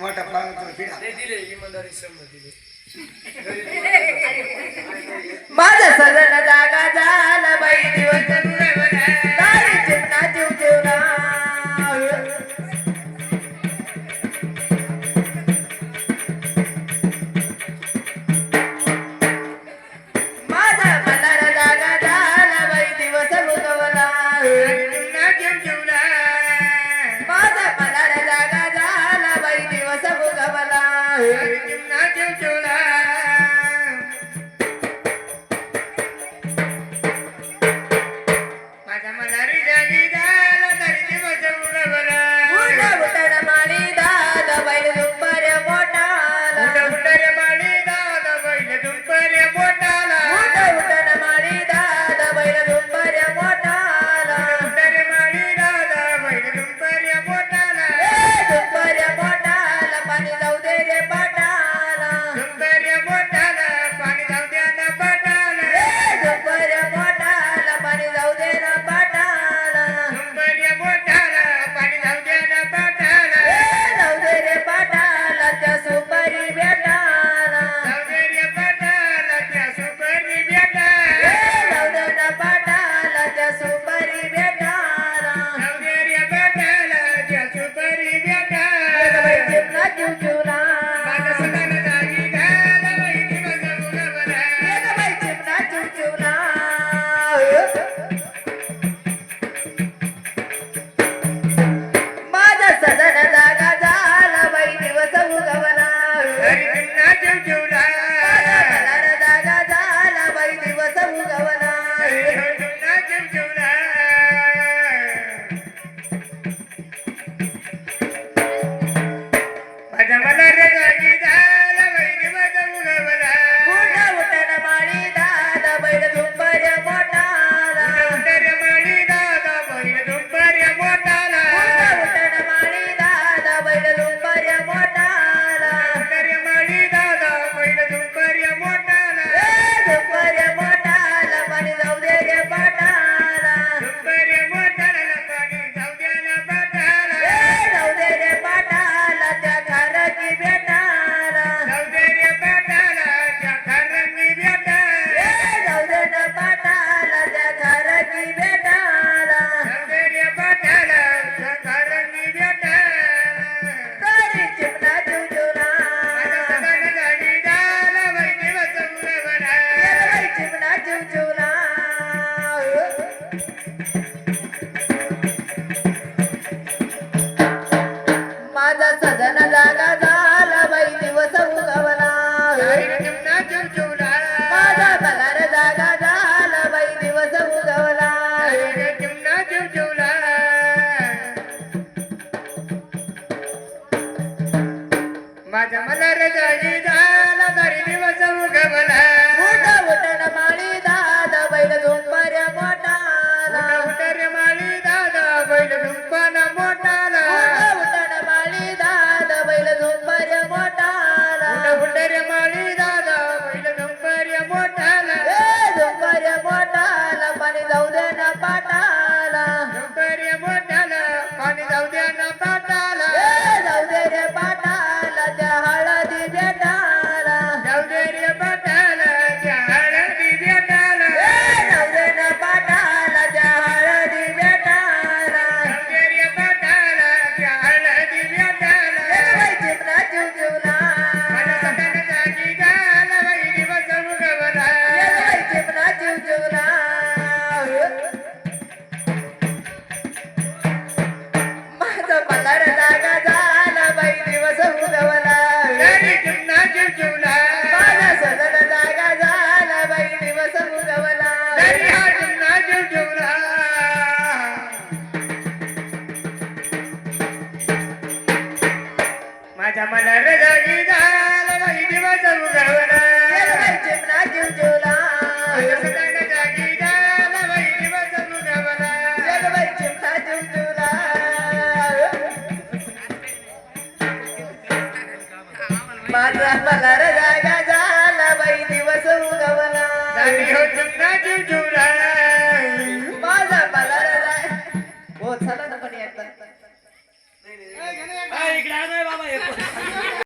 मोठा माझा सजन जागा झाला बाई दिवस do do do do that.